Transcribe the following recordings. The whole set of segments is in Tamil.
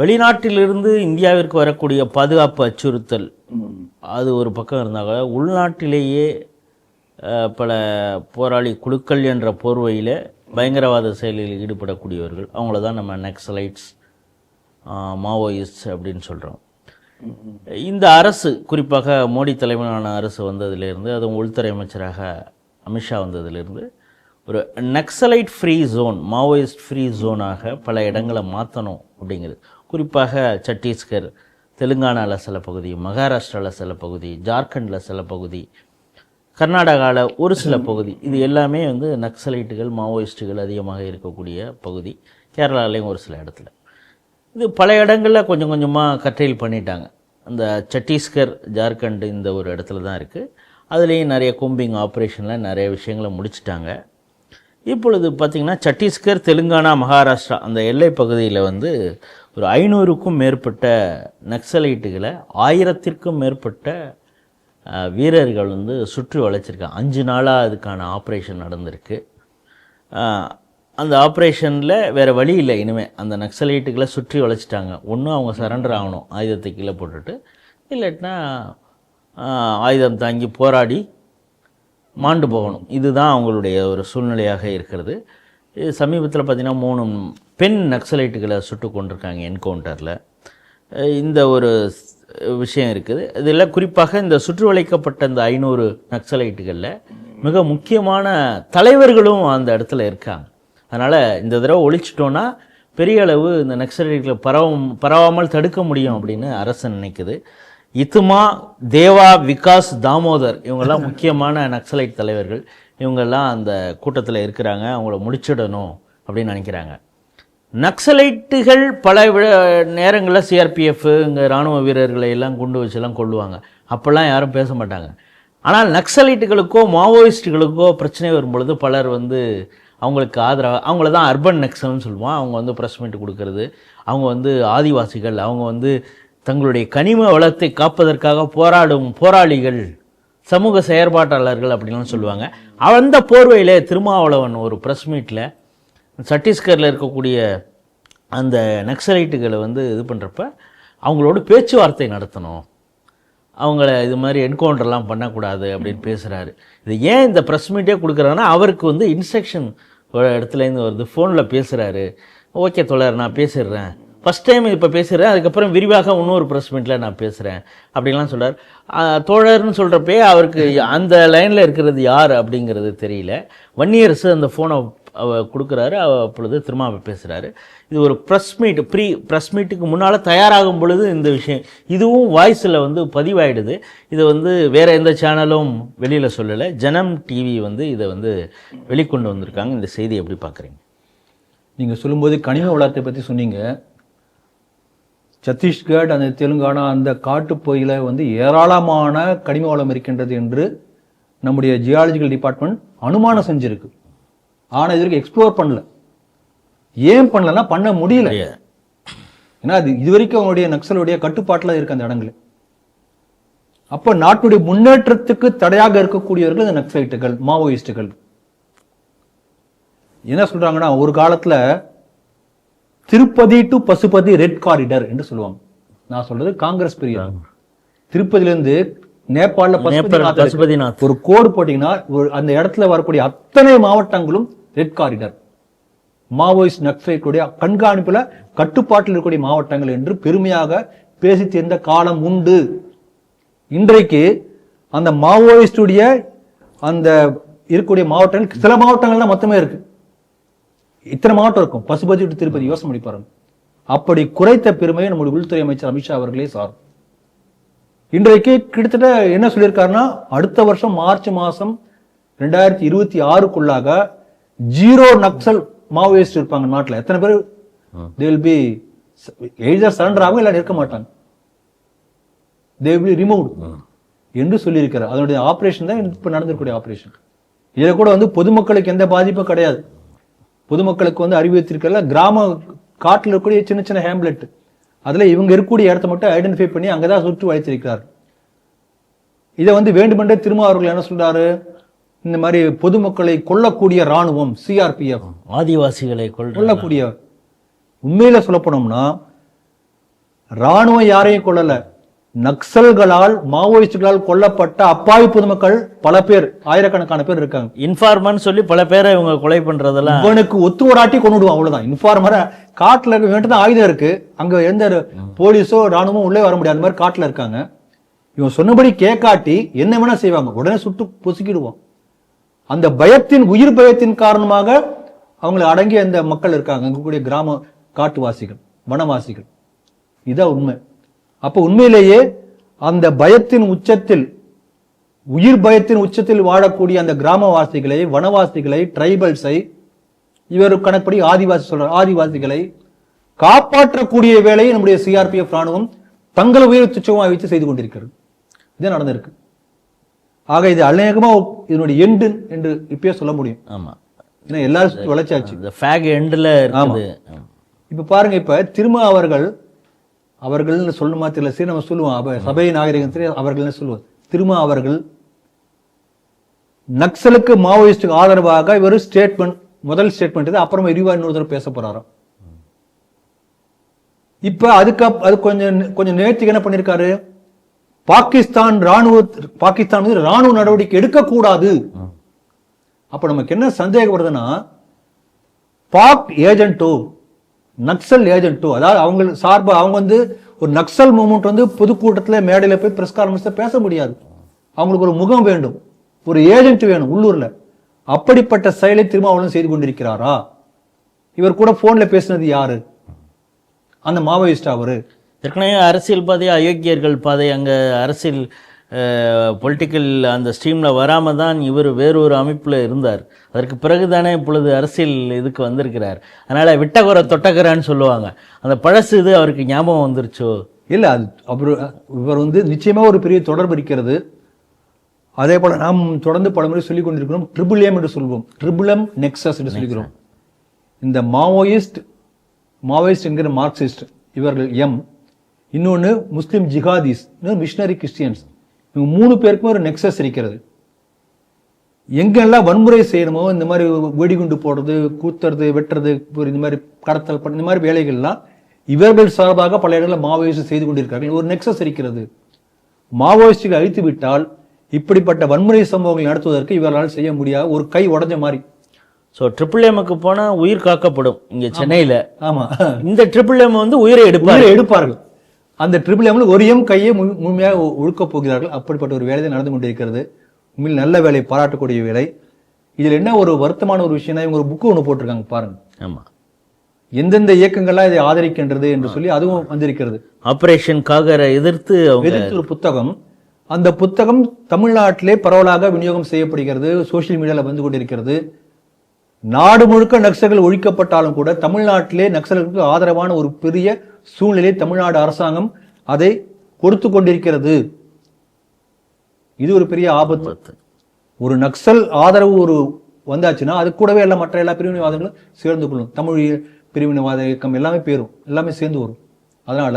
வெளிநாட்டிலிருந்து இந்தியாவிற்கு வரக்கூடிய பாதுகாப்பு அச்சுறுத்தல். அது ஒரு பக்கம் இருந்தாங்க. உள்நாட்டிலேயே பல போராளி குழுக்கள் என்ற போர்வையில் பயங்கரவாத செயலில் ஈடுபடக்கூடியவர்கள். அவங்கள தான் நம்ம நக்சலைட்ஸ் மாவோயிஸ்ட் அப்படின்னு சொல்கிறோம் இந்த அரசு குறிப்பாக மோடி தலைமையிலான அரசு வந்ததிலிருந்து அதுவும் உள்துறை அமைச்சராக அமித்ஷா வந்ததிலிருந்து ஒரு naxalite free zone Maoist free ஜோனாக பல இடங்களை மாற்றணும் அப்படிங்கிறது குறிப்பாக சத்தீஸ்கர் தெலுங்கானாவில் சில பகுதி மகாராஷ்டிராவில் சில பகுதி ஜார்க்கண்டில் சில பகுதி கர்நாடகாவில் ஒரு சில பகுதி. இது எல்லாமே வந்து நக்சலைட்டுகள் மாவோயிஸ்ட்டுகள் அதிகமாக இருக்கக்கூடிய பகுதி. கேரளாலையும் ஒரு சில இடத்துல. இது பல இடங்களில் கொஞ்சம் கொஞ்சமாக கட்டையில் பண்ணிட்டாங்க. அந்த சத்தீஸ்கர் ஜார்க்கண்ட் இந்த ஒரு இடத்துல தான் இருக்குது அதுலேயும் நிறைய கூம்பிங் ஆப்ரேஷனில் நிறைய விஷயங்களை முடிச்சிட்டாங்க. இப்பொழுது பார்த்திங்கன்னா சத்தீஸ்கர் தெலுங்கானா மகாராஷ்டிரா அந்த எல்லை பகுதியில் வந்து ஒரு ஐநூறுக்கும் மேற்பட்ட நக்சலைட்டுகளை ஆயிரத்திற்கும் மேற்பட்ட வீரர்கள் வந்து சுற்றி வளைச்சிருக்காங்க. அஞ்சு நாளாக அதுக்கான ஆப்ரேஷன் நடந்திருக்கு. அந்த ஆப்ரேஷனில் வேறு வழி இல்லை. இனிமேல் அந்த நக்சலைட்டுகளை சுற்றி வளைச்சிட்டாங்க. ஒன்றும் அவங்க சரண்டர் ஆகணும். ஆயுதத்தை கீழே போட்டுட்டு இல்லாட்டினா ஆயுதம் தாங்கி போராடி மாண்டு போகணும். இதுதான் அவங்களுடைய ஒரு சூழ்நிலையாக இருக்கிறது. சமீபத்தில் பார்த்திங்கன்னா மூணு பெண் நக்சலைட்டுகளை சுட்டு கொண்டிருக்காங்க என்கவுண்டரில். இந்த ஒரு விஷயம் இருக்குது. இதில் குறிப்பாக இந்த சுற்றுவளைக்கப்பட்ட இந்த ஐநூறு நக்சலைட்டுகளில் மிக முக்கியமான தலைவர்களும் அந்த இடத்துல இருக்காங்க. அதனால் இந்த தடவை ஒழிச்சிட்டோன்னா பெரிய அளவு இந்த நக்சலைட்டுகளை பரவும் பரவாமல் தடுக்க முடியும் அப்படின்னு அரசு நினைக்குது. இத்துமா தேவா விகாஸ் தாமோதர் இவங்கெல்லாம் முக்கியமான நக்சலைட் தலைவர்கள். இவங்கெல்லாம் அந்த கூட்டத்தில் இருக்கிறாங்க. அவங்கள முடிச்சிடணும் அப்படின்னு நினைக்கிறாங்க. நக்சலைட்டுகள் பல நேரங்களில் சிஆர்பிஎஃப் இங்கே இராணுவ வீரர்களை எல்லாம் குண்டு வச்செல்லாம் கொள்ளுவாங்க அப்போல்லாம் யாரும் பேச மாட்டாங்க. ஆனால் நக்சலைட்டுகளுக்கோ மாவோயிஸ்ட்டுகளுக்கோ பிரச்சனை வரும்பொழுது பலர் வந்து அவங்களுக்கு ஆதரவாக அவங்கள தான் அர்பன் நக்சல்னு சொல்லுவோம் அவங்க வந்து ப்ரெஸ் மீட் கொடுக்கறது. அவங்க வந்து ஆதிவாசிகள். அவங்க வந்து தங்களுடைய கனிம வளத்தை காப்பதற்காக போராடும் போராளிகள் சமூக செயற்பாட்டாளர்கள் அப்படின்லாம் சொல்லுவாங்க. அந்த போர்வையில் திருமாவளவன் ஒரு ப்ரெஸ் மீட்டில் சத்தீஸ்கரில் இருக்கக்கூடிய அந்த நக்சலைட்டுகளை வந்து இது பண்ணுறப்ப அவங்களோட பேச்சுவார்த்தை நடத்தணும். அவங்கள இது மாதிரி என்கவுண்டர்லாம் பண்ணக்கூடாது அப்படின்னு பேசுகிறாரு இது ஏன் இந்த ப்ரெஸ் மீட்டே கொடுக்குறாருன்னா அவருக்கு வந்து இன்ஸ்ட்ரக்ஷன் ஒரு இடத்துலேருந்து வருது. ஃபோனில் பேசுகிறாரு ஓகே தொழர் நான் பேசிடுறேன். ஃபஸ்ட் டைம் இப்போ பேசுகிறேன் அதுக்கப்புறம் விரிவாக இன்னொரு ப்ரெஸ் மீட்டில் நான் பேசுகிறேன் அப்படின்லாம் சொல்கிறார் தோழர்னு சொல்கிறப்பே அவருக்கு அந்த லைனில் இருக்கிறது யார் அப்படிங்கிறது தெரியல. வன்னியரசு அந்த ஃபோனை அவ கொடுக்குறாரு. அவ அப்பொழுது திரும்ப பேசுகிறாரு இது ஒரு ப்ரெஸ் மீட் ப்ரீ ப்ரெஸ் மீட்டுக்கு முன்னால் தயாராகும் பொழுது இந்த விஷயம் இதுவும் வாய்ஸில் வந்து பதிவாயிடுது. இதை வந்து வேறு எந்த சேனலும் வெளியில் சொல்லலை. ஜனம் டிவி வந்து இதை வந்து வெளிக்கொண்டு வந்திருக்காங்க. இந்த செய்தி எப்படி பார்க்குறீங்க? நீங்கள் சொல்லும்போது கனிம வளத்தை பற்றி சொன்னீங்க. சத்தீஸ்கர் அந்த தெலுங்கானா அந்த காட்டுப்பகுதியில வந்து ஏராளமான கனிம வளம் இருக்கின்றது என்று நம்முடைய ஜியாலஜிக்கல் டிபார்ட்மெண்ட் அனுமானம் செஞ்சிருக்கு. ஆனா இது வரைக்கும் எக்ஸ்ப்ளோர் பண்ணல. ஏன் பண்ணலன்னா பண்ண முடியல. ஏன்னா அது இதுவரைக்கும் அவங்களுடைய நக்சலுடைய கட்டுப்பாட்டுல இருக்கு அந்த இடங்கள். அப்ப நாட்டுடைய முன்னேற்றத்துக்கு தடையாக இருக்கக்கூடியவர்கள் இந்த நக்சலைட்டுகள் மாவோயிஸ்டுகள். என்ன சொல்றாங்கன்னா ஒரு காலத்துல Tirupati to Pashupati red corridor என்று சொல்லுவாங்க. நான் சொல்றது காங்கிரஸ் பீரியட் திருப்பதியிலிருந்து நேபாளல நேபாள் பசுபதிநாத். ஒரு கோடு போட்டீங்கன்னா ஒரு அந்த இடத்துல வரக்கூடிய அத்தனை மாவட்டங்களும் ரெட் காரிடர் மாவோயிஸ்ட் நக்சலைட்டுடைய கண்காணிப்புல கட்டுப்பாட்டில் இருக்கக்கூடிய மாவட்டங்கள் என்று பெருமையாக பேசி தீர்ந்த காலம் உண்டு. இன்றைக்கு அந்த மாவோயிஸ்டுடைய அந்த இருக்கக்கூடிய மாவட்டங்கள் சில மாவட்டங்கள் தான் மொத்தமே இருக்கு. இத்தனை மாவட்டம் இருக்கும். பசுபதி to திருப்பதி யோசனை பண்ணி பாருங்க அப்படி குறைத்த பெருமையை நம்முடைய உள்துறை அமைச்சர் அமித்ஷா அவர்களே சாரும். இன்றைக்கு கிட்டத்தட்ட என்ன சொல்லியிருக்காருன்னா அடுத்த வருஷம் மார்ச் மாசம் ரெண்டாயிரத்தி இருபத்தி ஆறுக்குள்ளாக ஜீரோ நக்சல் மாவோயிஸ்ட் இருப்பாங்க நாட்டுல. எத்தனை பேர்? They will be either surrender ஆகும் இல்லை இருக்க மாட்டாங்க. தே வில் ரிமூவ் என்று சொல்லியிருக்கிறார். அதனுடைய ஆபரேஷன் தான் இப்ப நடந்திருக்கக்கூடிய ஆபரேஷன் இதுல கூட வந்து பொதுமக்களுக்கு எந்த பாதிப்பும் கிடையாது. பொதுமக்களுக்கு வந்து அறிவித்திருக்கல கிராம காட்டில் இருக்கக்கூடிய சின்ன சின்ன ஹேம்லெட் அதுல இவங்க இருக்கக்கூடிய இடத்த மட்டும் ஐடென்டிஃபை பண்ணி அங்கதான் சுற்றி வளைத்திருக்கிறார். இதை வந்து வேண்டுமென்றே திரும்ப அவர்கள் என்ன சொல்றாரு? இந்த மாதிரி பொதுமக்களை கொல்லக்கூடிய ராணுவம் சிஆர்பிஎஃப் ஆதிவாசிகளை கொல்லக்கூடிய. உண்மையில சொல்ல போனோம்னா ராணுவம் யாரையும் கொல்லல. நக்சல்களால் மாவோயிஸ்டுகளால் கொல்லப்பட்ட அப்பாவி பொதுமக்கள் பல பேர் ஆயிரக்கணக்கான பேர் இருக்காங்க. இன்ஃபார்மர்னு சொல்லி பல பேரை இவங்க கொலை பண்றதெல்லாம் இவனுக்கு ஒத்து வராட்டி கொண்டுடுவான் அவ்வளவுதான். இன்ஃபார்மரா காட்டுல இருக்க இவன்கிட்ட தான் ஆயுதம் இருக்கு. அங்க எந்த போலீஸோ ராணுவமோ உள்ளே வர முடியாது. அந்த மாதிரி காட்டுல இருக்காங்க. இவன் சொன்னபடி கேட்காட்டி என்ன வேணா செய்வாங்க. உடனே சுட்டு பொசுக்கிடுவான். அந்த பயத்தின் உயிர் பயத்தின் காரணமாக அவங்களை அடங்கிய அந்த மக்கள் இருக்காங்க. அங்க கூடிய கிராம காட்டுவாசிகள் வனவாசிகள். இதான் உண்மை. அப்ப உண்மையிலேயே அந்த பயத்தின் உச்சத்தில் உயிர் பயத்தின் உச்சத்தில் வாழக்கூடிய அந்த கிராமவாசிகளை வனவாசிகளை ட்ரைபல்ஸை இவர் கணக்குப்படி ஆதிவாசி சொல்றார் ஆதிவாசிகளை காப்பாற்றக்கூடிய வேலையை நம்முடைய சிஆர்பிஎஃப் ராணுவம் தங்கள் உயிர் துச்சமாக வைத்து செய்து கொண்டிருக்கிறது. இது நடந்திருக்கு. ஆக இது அநேகமா இதனுடைய எண்டு என்று இப்பயே சொல்ல முடியும். ஆமா. ஏன்னா எல்லாரும் வளர்ச்சாச்சு இந்த ஃபேக் எண்டில் இருக்குது. இப்ப பாருங்க இப்ப திரும்ப அவர்கள் அவர்கள்னு சொல்லணுமா தெரியல. சரி நம்ம சொல்லுவோம். அப்ப சபை நாகரிகத்தில் அவர்கள்னு சொல்லுவோம். திரும்ப அவர்கள் நக்சலுக்கு மாவோயிஸ்டுக்கு ஆதரவாக இவர் ஸ்டேட்மெண்ட் முதல் ஸ்டேட்மெண்ட் இது. அப்புறம் விரிவா இன்னொரு தடவை பேச போறாராம். இப்ப அதுக்கு அது கொஞ்சம் கொஞ்சம் நேர்த்திக்கு என்ன பண்ணிருக்காரு? பாகிஸ்தான் ராணுவ பாகிஸ்தான் மீது ராணுவ நடவடிக்கை எடுக்கக்கூடாது. அப்ப நமக்கு என்ன சந்தேகம் வருதுன்னா பாக் ஏஜென்ட்டோ நக்சல் ஏஜென்ட்டோ அதாவது அவங்க சார்பாக அவங்க வந்து ஒரு நக்சல் மூமெண்ட் வந்து பொதுக்கூட்டத்தில் மேடையில் போய் ப்ரெஸ் கான்ஃபரன்ஸில் பேச முடியாது. அவங்களுக்கு ஒரு முகம் வேண்டும். ஒரு ஏஜென்ட் வேணும் உள்ளூரில். அப்படிப்பட்ட செயலை திருமாவளவன் செய்து கொண்டிருக்கிறாரா? இவர் கூட ஃபோனில் பேசினது யாரு? அந்த மாவோயிஸ்ட் அவரு. ஏற்கனவே அரசியல் பாதை அயோக்கியர்கள் பாதை அங்கே அரசியல் பொலிட்டிக்கல் அந்த ஸ்ட்ரீமில் வராம தான் இவர் வேறொரு அமைப்பில் இருந்தார். அதற்கு பிறகு தானே இப்பொழுது அரசியல் இதுக்கு வந்திருக்கிறார். அதனால் விட்டகுறை தொட்டகரான்னு சொல்லுவாங்க. அந்த பழசு இது அவருக்கு ஞாபகம் வந்துருச்சோ? இல்ல அது அவர் இவர் வந்து நிச்சயமா ஒரு பெரிய தொடர்பு இருக்கிறது. அதே போல நாம் தொடர்ந்து பலமுறை சொல்லிக் கொண்டிருக்கிறோம் ட்ரிபிள் எம் என்று சொல்வோம். ட்ரிபிள் எம் நெக்ஸஸ் என்று சொல்கிறோம் இந்த மாவோயிஸ்ட் மாவோயிஸ்ட் என்கிற மார்க்சிஸ்ட் இவர்கள் எம் இன்னொன்னு முஸ்லிம் ஜிஹாதிஸ் இன்னொரு மிஷனரி கிறிஸ்டியன்ஸ் இவங்க மூணு பேருக்குமே ஒரு நெக்ஸஸ் இருக்கிறது. எங்கெல்லாம் வன்முறை செய்யணுமோ இந்த மாதிரி வெடிகுண்டு போடுறது கூத்துறது வெட்டுறது இந்த மாதிரி கடத்தல் பண்ண இந்த மாதிரி வேலைகள்லாம் இவர்கள் சார்பாக பல இடங்களில் மாவோயிஸ்ட் செய்து கொண்டிருக்கிறார்கள். ஒரு நெக்ஸஸ் இருக்கிறது. மாவோயிஸ்டுகளை அழித்து விட்டால் இப்படிப்பட்ட வன்முறை சம்பவங்களை நடத்துவதற்கு இவர்களால் செய்ய முடியாத ஒரு கை உடைஞ்ச மாதிரி. ஸோ ட்ரிபிள் எம்முக்கு போனால் உயிர் காக்கப்படும். இங்கே சென்னையில் ஆமா. இந்த ட்ரிபிள் எம் வந்து உயிரை எடுப்பார் எடுப்பார்கள். அந்த ட்ரிபிள் எம்ல ஒரு எம் கையை முழு- முழுமையாக ஒழுக்கப் போகிறார்கள். அப்படிப்பட்ட ஒரு வேலை தான் நடந்து கொண்டிருக்கிறது. உண்மையில் நல்ல வேலை பாராட்டக்கூடிய வேலை. இதுல என்ன ஒரு வருத்தமான ஒரு விஷயம்னா இவங்க ஒரு புக்கு ஒன்று போட்டிருக்காங்க பாருங்க. ஆமாம் எந்தெந்த இயக்கங்கள்லாம் இதை ஆதரிக்கின்றது என்று சொல்லி அதுவும் வந்திருக்கிறது. ஆபரேஷன் காகரை எதிர்த்து எதிர்த்து ஒரு புத்தகம். அந்த புத்தகம் தமிழ்நாட்டிலே பரவலாக விநியோகம் செய்யப்படுகிறது சோஷியல் மீடியால வந்து கொண்டிருக்கிறது. நாடு முழுக்க நக்சல்கள் ஒழிக்கப்பட்டாலும் கூட தமிழ்நாட்டிலே நக்சல்களுக்கு ஆதரவான ஒரு பெரிய சூழ்நிலை தமிழ்நாடு அரசாங்கம் அதை கொடுத்து கொண்டிருக்கிறது. இது ஒரு பெரிய ஆபத்து. ஒரு நக்சல் ஆதரவு ஒரு வந்தாச்சுன்னா அது கூடவே எல்லாம் மற்ற எல்லா பிரிவினைவாதங்களும் சேர்ந்து கொள்ளும் தமிழ் பிரிவினைவாத இயக்கம் எல்லாமே பேரும் எல்லாமே சேர்ந்து வரும். அதனால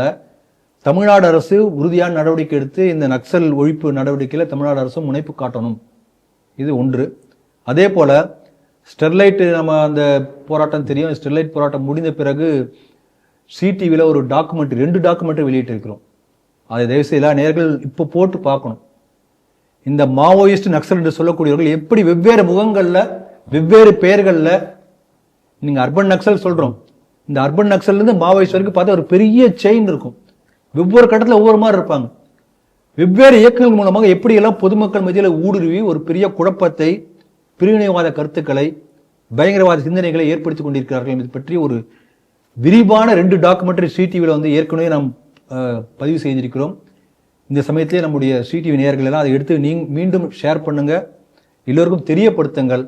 தமிழ்நாடு அரசு உறுதியான நடவடிக்கை எடுத்து இந்த நக்சல் ஒழிப்பு நடவடிக்கையில தமிழ்நாடு அரசு முனைப்பு காட்டணும். இது ஒன்று. அதே போல ஸ்டெர்லைட் நம்ம அந்த போராட்டம் தெரியும். ஸ்டெர்லைட் போராட்டம் முடிந்த பிறகு சிடிவியில் ஒரு டாக்குமெண்ட் ரெண்டு டாக்குமெண்ட்ரி வெளியிட்டிருக்கிறோம். அதை தயவுசெய்து எல்லா நேர்கள் இப்போ போட்டு பார்க்கணும். இந்த மாவோயிஸ்ட் நக்சல் என்று சொல்லக்கூடியவர்கள் எப்படி வெவ்வேறு முகங்களில் வெவ்வேறு பெயர்களில் நீங்கள் அர்பன் நக்சல் சொல்கிறோம் இந்த அர்பன் நக்சல்லேருந்து மாவோயிஸ்ட் வரைக்கும் பார்த்தா ஒரு பெரிய செயின் இருக்கும். வெவ்வேறு கட்டத்தில் ஒவ்வொரு மாதிரி இருப்பாங்க. வெவ்வேறு இயக்கங்கள் மூலமாக எப்படியெல்லாம் பொதுமக்கள் மத்தியில் ஊடுருவி ஒரு பெரிய குழப்பத்தை பிரிவினைவாத கருத்துக்களை பயங்கரவாத சிந்தனைகளை ஏற்படுத்தி கொண்டிருக்கிறார்கள் என்பது பற்றி ஒரு விரிவான ரெண்டு டாக்குமெண்ட்ரி சிடிவியில் வந்து ஏற்கனவே நாம் பதிவு செய்திருக்கிறோம். இந்த சமயத்திலே நம்முடைய சிடிவி நேயர்கள் எல்லாம் அதை எடுத்து நீ மீண்டும் ஷேர் பண்ணுங்கள் எல்லோருக்கும் தெரியப்படுத்துங்கள்.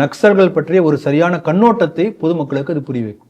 நக்சல்கள் பற்றிய ஒரு சரியான கண்ணோட்டத்தை பொதுமக்களுக்கு அது புரிய வைக்கும்.